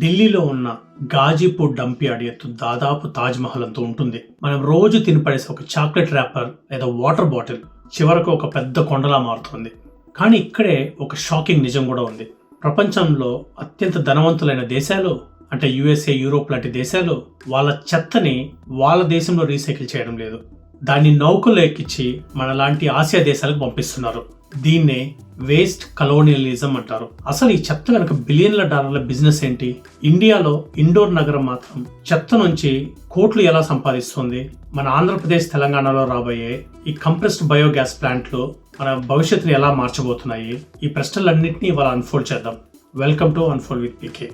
ఢిల్లీలో ఉన్న Ghazipur dump yard ఎత్తు దాదాపు తాజ్మహల్ అంతా ఉంటుంది. మనం రోజు తినిపడేసే ఒక చాక్లెట్ ర్యాపర్ లేదా వాటర్ బాటిల్ చివరకు ఒక పెద్ద కొండలా మారుతుంది. కానీ ఇక్కడే ఒక షాకింగ్ నిజం కూడా ఉంది. ప్రపంచంలో అత్యంత ధనవంతులైన దేశాలు అంటే యుఎస్ఏ యూరోప్ లాంటి దేశాలు వాళ్ళ చెత్తని వాళ్ళ దేశంలో రీసైకిల్ చేయడం లేదు. దాన్ని నౌకలు ఎక్కించి మన లాంటి ఆసియా దేశాలకు పంపిస్తున్నారు. దీన్నే వేస్ట్ కలోనియలిజం అంటారు. అసలు ఈ చెత్త కనుక బిలియన్ల డాలర్ల బిజినెస్ ఏంటి? ఇండియాలో ఇండోర్ నగరం మాత్రం చెత్త నుంచి కోట్లు ఎలా సంపాదిస్తుంది? మన ఆంధ్రప్రదేశ్ తెలంగాణలో రాబోయే ఈ కంప్రెస్డ్ బయోగ్యాస్ ప్లాంట్లు మన భవిష్యత్తుని ఎలా మార్చబోతున్నాయి? ఈ ప్రశ్నలన్నింటినీ ఇవాళ అన్ఫోల్డ్ చేద్దాం. Welcome to unfold with PK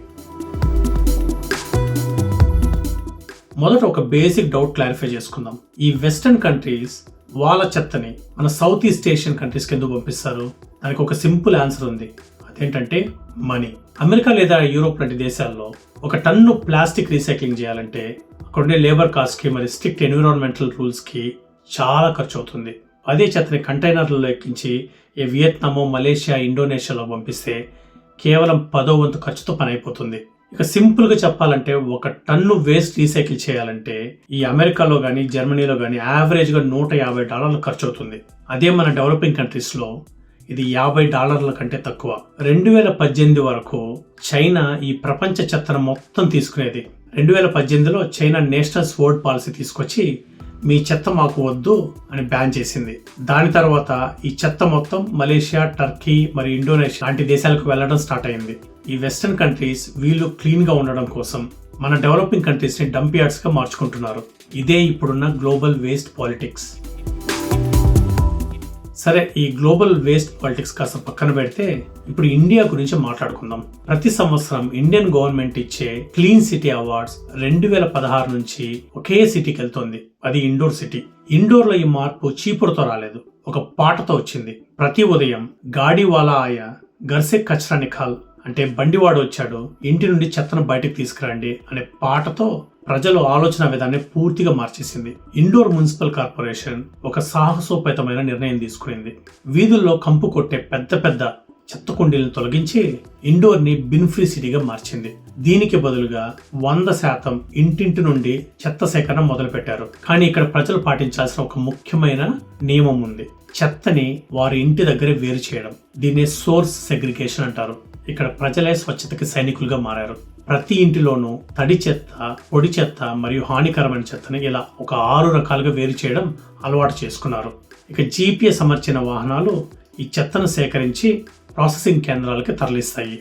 మొదట ఒక బేసిక్ డౌట్ క్లారిఫై చేసుకుందాం. ఈ వెస్టర్న్ కంట్రీస్ వాళ్ళ చెత్తని మన సౌత్ ఈస్ట్ ఏషియన్ కంట్రీస్కి ఎందుకు పంపిస్తారు? దానికి ఒక సింపుల్ ఆన్సర్ ఉంది. అదేంటంటే మనీ. అమెరికా లేదా యూరోప్ లాంటి దేశాల్లో ఒక టన్ను ప్లాస్టిక్ రీసైక్లింగ్ చేయాలంటే అక్కడ ఉండే లేబర్ కాస్ట్కి మరి స్ట్రిక్ట్ ఎన్విరాన్మెంటల్ రూల్స్కి చాలా ఖర్చు అవుతుంది. అదే చెత్తని కంటైనర్లలో ఎక్కించి ఏ వియత్నామో మలేషియా ఇండోనేషియాలో పంపిస్తే కేవలం పదో వంతు ఖర్చుతో పని అయిపోతుంది. ఇక సింపుల్గా చెప్పాలంటే ఒక టన్ను వేస్ట్ రీసైకిల్ చేయాలంటే ఈ అమెరికాలో కానీ జర్మనీలో కానీ యావరేజ్గా నూట యాభై డాలర్లు ఖర్చు అవుతుంది అదే మన డెవలపింగ్ కంట్రీస్లో ఇది యాభై డాలర్ల కంటే తక్కువ. రెండు వేల పద్దెనిమిది వరకు చైనా ఈ ప్రపంచ చెత్తను మొత్తం తీసుకునేది. రెండు వేల పద్దెనిమిదిలో చైనా నేషనల్ స్పోర్ట్ పాలసీ తీసుకొచ్చి మీ చెత్త మాకు వద్దు అని బ్యాన్ చేసింది. దాని తర్వాత ఈ చెత్త మొత్తం మలేషియా టర్కీ మరియు ఇండోనేషియా లాంటి దేశాలకు వెళ్ళడం స్టార్ట్ అయింది. ఈ వెస్టర్న్ కంట్రీస్ వీళ్ళు క్లీన్గా ఉండడం కోసం మన డెవలపింగ్ కంట్రీస్ని డంప్ యార్డ్స్గా మార్చుకుంటున్నారు. ఇదే ఇప్పుడున్న గ్లోబల్ వేస్ట్ పాలిటిక్స్ సరే ఈ గ్లోబల్ వేస్ట్ పాలిటిక్స్ కాస్త పక్కన పెడితే ఇప్పుడు ఇండియా గురించి మాట్లాడుకుందాం. ప్రతి సంవత్సరం ఇండియన్ గవర్నమెంట్ ఇచ్చే క్లీన్ సిటీ అవార్డ్స్ రెండు వేల పదహారు నుంచి ఒకే సిటీకి వెళ్తుంది. అది ఇండోర్ సిటీ. ఇండోర్లో ఈ మార్పు చీపురుతో రాలేదు. ఒక పాటతో వచ్చింది. ప్రతి ఉదయం గాడివాలా ఆయా గర్సె కచరా నిఖాల్. అంటే బండివాడు వచ్చాడు ఇంటి నుండి చెత్తను బయటకు తీసుకురండి అనే పాటతో ప్రజలు ఆలోచన విధాన్ని పూర్తిగా మార్చేసింది. ఇండోర్ మున్సిపల్ కార్పొరేషన్ ఒక సాహసోపేతమైన నిర్ణయం తీసుకునింది. వీధుల్లో కంపు కొట్టే పెద్ద పెద్ద చెత్త కుండీలను తొలగించి ఇండోర్ని బిన్ ఫ్రీ సిటీగా మార్చింది. దీనికి బదులుగా వంద శాతం ఇంటింటి నుండి చెత్త సేకరణ మొదలుపెట్టారు. కానీ ఇక్కడ ప్రజలు పాటించాల్సిన ఒక ముఖ్యమైన నియమం ఉంది. చెత్తని వారి ఇంటి దగ్గరే వేరు చేయడం. దీన్ని సోర్స్ సెగ్రిగేషన్ అంటారు. ఇక్కడ ప్రజలే స్వచ్ఛతకి సైనికులుగా మారారు. ప్రతి ఇంటిలోనూ తడి చెత్త పొడి చెత్త మరియు హానికరమైన చెత్తని ఇలా ఒక ఆరు రకాలుగా వేరు చేయడం అలవాటు చేసుకున్నారు. ఇక జీపీఎస్ అమర్చిన వాహనాలు ఈ చెత్తను సేకరించి ప్రాసెసింగ్ కేంద్రాలకి తరలిస్తాయి.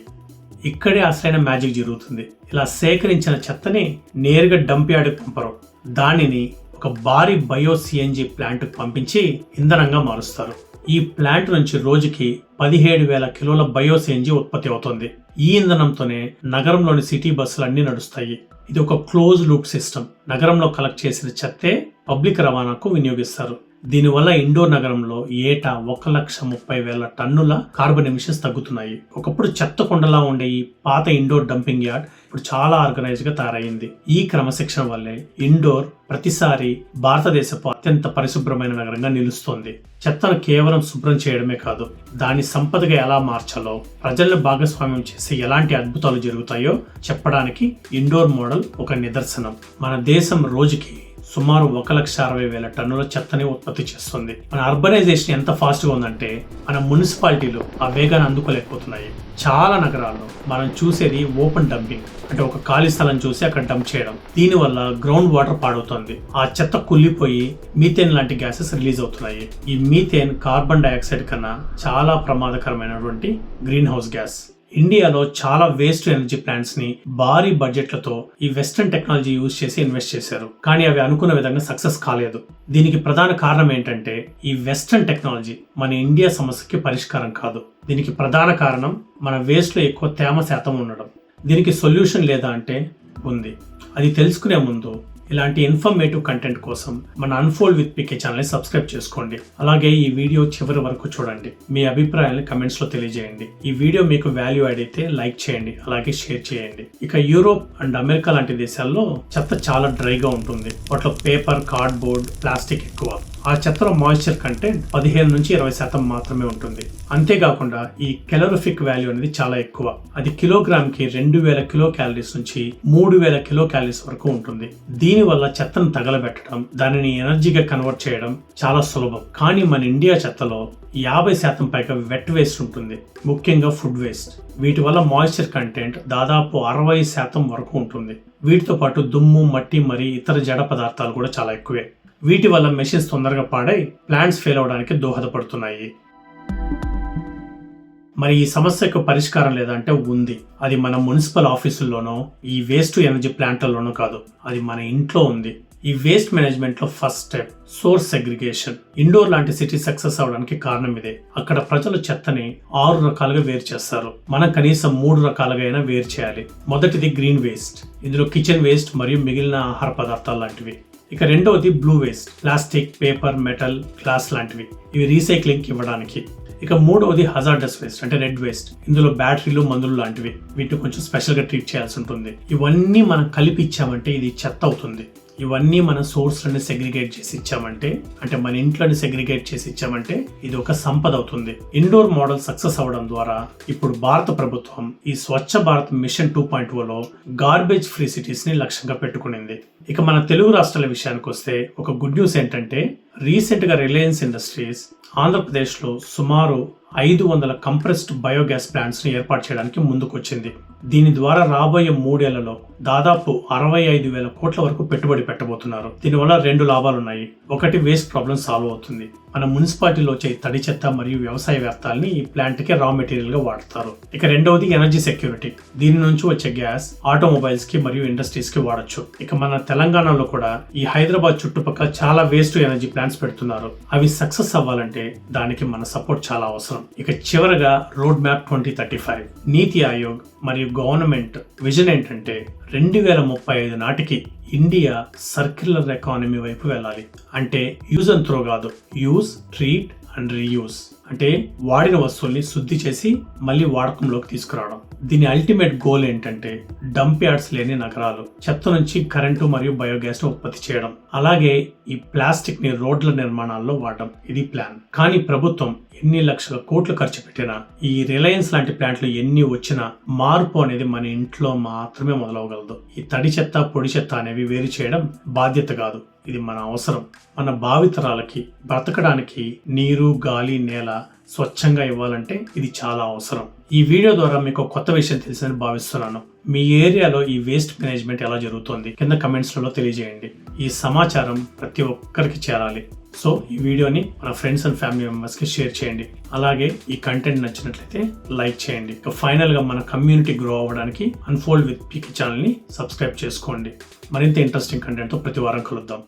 ఇక్కడే అసలైన మ్యాజిక్ జరుగుతుంది. ఇలా సేకరించిన చెత్తని నేరుగా డంప్ యార్డ్కి పంపరు. దానిని ఒక భారీ బయో సిఎన్జి ప్లాంట్ పంపించి ఇంధనంగా మారుస్తారు. ఈ ప్లాంట్ నుంచి రోజుకి పదిహేడు వేల కిలోల బయోసేంజీ ఉత్పత్తి అవుతుంది. ఈ ఇంధనంతోనే నగరంలోని సిటీ బస్సులు నడుస్తాయి. ఇది ఒక క్లోజ్ లూప్ సిస్టమ్. నగరంలో కలెక్ట్ చేసిన చెత్తే పబ్లిక్ రవాణాకు వినియోగిస్తారు. దీనివల్ల ఇండోర్ నగరంలో ఏటా ఒక లక్ష ముప్పై వేల టన్నుల కార్బన్ ఎమిషన్స్ తగ్గుతున్నాయి. ఒకప్పుడు చెత్త కొండలా ఉండే ఈ పాత ఇండోర్ డంపింగ్ యార్డ్ ఇప్పుడు చాలా ఆర్గనైజ్గా తయారైంది. ఈ క్రమశిక్షణ వల్లే ఇండోర్ ప్రతిసారి భారతదేశపు అత్యంత పరిశుభ్రమైన నగరంగా నిలుస్తోంది. చెత్తను కేవలం శుభ్రం చేయడమే కాదు దాని సంపదగా ఎలా మార్చాలో ప్రజలను భాగస్వామ్యం చేసి ఎలాంటి అద్భుతాలు జరుగుతాయో చెప్పడానికి ఇండోర్ మోడల్ ఒక నిదర్శనం. మన దేశం రోజుకి సుమారు ఒక లక్ష అరవై వేల టన్నుల చెత్తని ఉత్పత్తి చేస్తుంది. మన అర్బనైజేషన్ ఎంత ఫాస్ట్గా ఉందంటే మన మున్సిపాలిటీలు ఆ వేగాన్ని అందుకోలేకపోతున్నాయి. చాలా నగరాల్లో మనం చూసేది ఓపెన్ డంపింగ్ అంటే ఒక ఖాళీ స్థలం చూసి అక్కడ డంప్ చేయడం. దీనివల్ల గ్రౌండ్ వాటర్ పాడవుతుంది. ఆ చెత్త కుళ్ళిపోయి మీథేన్ లాంటి గ్యాసెస్ రిలీజ్ అవుతున్నాయి. ఈ మీథేన్ కార్బన్ డైఆక్సైడ్ కన్నా చాలా ప్రమాదకరమైనటువంటి గ్రీన్ హౌస్ గ్యాస్. ఇండియాలో చాలా వేస్ట్ ఎనర్జీ ప్లాంట్స్ని భారీ బడ్జెట్లతో ఈ వెస్టర్న్ టెక్నాలజీ యూజ్ చేసి ఇన్వెస్ట్ చేశారు. కానీ అవి అనుకున్న విధంగా సక్సెస్ కాలేదు. దీనికి ప్రధాన కారణం ఏంటంటే ఈ వెస్టర్న్ టెక్నాలజీ మన ఇండియా సమస్యకి పరిష్కారం కాదు. దీనికి ప్రధాన కారణం మన వేస్ట్లో ఎక్కువ తేమ శాతం ఉండడం. దీనికి సొల్యూషన్ లేదా అంటే ఉంది. అది తెలుసుకునే ముందు ఇలాంటి ఇన్ఫర్మేటివ్ కంటెంట్ కోసం మన అన్ఫోల్డ్ విత్ పికే ఛానల్ని సబ్స్క్రైబ్ చేసుకోండి. అలాగే ఈ వీడియో చివరి వరకు చూడండి. మీ అభిప్రాయాన్ని కమెంట్స్లో తెలియజేయండి. ఈ వీడియో మీకు వాల్యూ యాడ్ అయితే లైక్ చేయండి. అలాగే షేర్ చేయండి. ఇక యూరోప్ అండ్ అమెరికా లాంటి దేశాల్లో చెత్త చాలా డ్రైగా ఉంటుంది. వాటిలో పేపర్ కార్డ్బోర్డ్ ప్లాస్టిక్ ఎక్కువ. ఆ చెత్తలో మాయిశ్చర్ కంటెంట్ పదిహేను నుంచి ఇరవై శాతం మాత్రమే ఉంటుంది. అంతేకాకుండా ఈ కెలరిఫిక్ వాల్యూ అనేది చాలా ఎక్కువ. అది కిలోగ్రామ్కి రెండు వేల కిలో క్యాలరీస్ నుంచి మూడు వేల కిలో క్యాలరీస్ వరకు ఉంటుంది. దీని వల్ల చెత్తను తగలబెట్టడం దానిని ఎనర్జీగా కన్వర్ట్ చేయడం చాలా సులభం. కానీ మన ఇండియా చెత్తలో యాభై శాతం పైగా వెట్ వేస్ట్ ఉంటుంది. ముఖ్యంగా ఫుడ్ వేస్ట్ వీటి వల్ల మాయిశ్చర్ కంటెంట్ దాదాపు అరవై శాతం వరకు ఉంటుంది. వీటితో పాటు దుమ్ము మట్టి మరియు ఇతర జడ పదార్థాలు కూడా చాలా ఎక్కువే. వీటి వల్ల మెషిన్స్ తొందరగా పాడై ప్లాంట్స్ ఫెయిల్ అవడానికి దోహదపడుతున్నాయి. మరి ఈ సమస్యకు పరిష్కారం లేదంటే ఉంది. అది మన మున్సిపల్ ఆఫీసుల్లోనో ఈ వేస్ట్ ఎనర్జీ ప్లాంట్లలోనో కాదు. అది మన ఇంట్లో ఉంది. ఈ వేస్ట్ మేనేజ్మెంట్లో first step source segregation Indore లాంటి సిటీ సక్సెస్ అవడానికి కారణం ఇదే. అక్కడ ప్రజలు చెత్తని ఆరు రకాలుగా వేరు చేస్తారు. మనం కనీసం మూడు రకాలుగా అయినా వేరు చేయాలి. మొదటిది గ్రీన్ వేస్ట్ ఇందులో కిచెన్ వేస్ట్ మరియు మిగిలిన ఆహార పదార్థాలు లాంటివి. ఇక రెండవది blue waste plastic paper metal glass లాంటివి. ఇవి రీసైక్లింగ్ ఇవ్వడానికి. ఇక మూడవది హజార్డస్ వేస్ట్ అంటే రెడ్ వేస్ట్ ఇందులో బ్యాటరీలు మందులు లాంటివి. వీటిని కొంచెం స్పెషల్గా ట్రీట్ చేయాల్సి ఉంటుంది. ఇవన్నీ మనం కలిపి ఇచ్చామంటే ఇది చెత్త అవుతుంది. ఇవన్నీ మన సోర్స్లను సెగ్రిగేట్ చేసి ఇచ్చామంటే అంటే మన ఇంట్లోని సెగ్రిగేట్ చేసి ఇచ్చామంటే ఇది ఒక సంపద అవుతుంది. ఇండోర్ మోడల్ సక్సెస్ అవ్వడం ద్వారా ఇప్పుడు భారత ప్రభుత్వం ఈ స్వచ్ఛ భారత్ మిషన్ టూ పాయింట్లో గార్బేజ్ ఫ్రీ సిటీస్ని లక్ష్యంగా పెట్టుకునింది. ఇక మన తెలుగు రాష్ట్రాల విషయానికి వస్తే ఒక గుడ్ న్యూస్ ఏంటంటే రీసెంట్గా రిలయన్స్ ఇండస్ట్రీస్ ఆంధ్రప్రదేశ్లో సుమారు ఐదు వందల కంప్రెస్డ్ బయోగ్యాస్ ప్లాంట్స్ని ఏర్పాటు చేయడానికి ముందుకొచ్చింది. దీని ద్వారా రాబోయే మూడేళ్ళలో దాదాపు అరవై ఐదు వేల కోట్ల వరకు పెట్టుబడి పెట్టబోతున్నారు. దీనివల్ల రెండు లాభాలు ఉన్నాయి ఒకటి వేస్ట్ ప్రాబ్లం సాల్వ్ అవుతుంది. మన మున్సిపాలిటీలో వచ్చే తడి చెత్త మరియు వ్యవసాయ వ్యర్థాలని ఈ ప్లాంట్కి రా మెటీరియల్గా వాడతారు. ఇక రెండవది ఎనర్జీ సెక్యూరిటీ దీని నుంచి వచ్చే గ్యాస్ ఆటోమొబైల్స్కి మరియు ఇండస్ట్రీస్కి వాడచ్చు. ఇక మన తెలంగాణలో కూడా ఈ హైదరాబాద్ చుట్టుపక్కల చాలా వేస్ట్ ఎనర్జీ ప్లాంట్స్ పెడుతున్నారు. అవి సక్సెస్ అవ్వాలంటే దానికి మన సపోర్ట్ చాలా అవసరం. ఇక చివరగా road map twenty thirty five NITI Aayog మరియు గవర్నమెంట్ విజన్ ఏంటంటే రెండు వేల ముప్పై ఐదు నాటికి ఇండియా సర్క్యులర్ ఎకానమీ వైపు వెళ్ళాలి. అంటే యూజ్ అండ్ త్రో కాదు. Use treat and reuse. అంటే వాడిన వస్తువుల్ని శుద్ధి చేసి మళ్ళీ వాడకంలోకి తీసుకురావడం. దీని అల్టిమేట్ గోల్ ఏంటంటే డంప్ యార్డ్స్ లేని నగరాలు చెత్త నుంచి కరెంటు మరియు బయోగ్యాస్ను ఉత్పత్తి చేయడం. అలాగే ఈ ప్లాస్టిక్ని రోడ్ల నిర్మాణాల్లో వాడడం. ఇది ప్లాన్ కానీ ప్రభుత్వం ఎన్ని లక్షల కోట్లు ఖర్చు పెట్టినా ఈ రిలయన్స్ లాంటి ప్లాంట్లు ఎన్ని వచ్చినా మార్పు అనేది మన ఇంట్లో మాత్రమే మొదలవగలదు. ఈ తడి చెత్త పొడి చెత్త అనేవి వేరు చేయడం బాధ్యత కాదు. ఇది మన అవసరం. మన భావితరాలకి బ్రతకడానికి నీరు గాలి నేల స్వచ్ఛంగా ఇవ్వాలంటే ఇది చాలా అవసరం. ఈ వీడియో ద్వారా మీకు కొత్త విషయం తెలిసిందని భావిస్తున్నాను. మీ ఏరియాలో ఈ వేస్ట్ మేనేజ్మెంట్ ఎలా జరుగుతోంది? కింద కమెంట్స్లలో తెలియజేయండి. ఈ సమాచారం ప్రతి ఒక్కరికి చేరాలి. సో ఈ వీడియోని మన ఫ్రెండ్స్ అండ్ ఫ్యామిలీ మెంబర్స్కి షేర్ చేయండి. అలాగే ఈ కంటెంట్ నచ్చినట్లయితే లైక్ చేయండి. ఇక ఫైనల్గా మన కమ్యూనిటీ గ్రో అవ్వడానికి అన్ఫోల్డ్ విత్ పీకి ఛానల్ని సబ్స్క్రైబ్ చేసుకోండి. మరింత ఇంట్రెస్టింగ్ కంటెంట్తో ప్రతి వారం కలుద్దాం.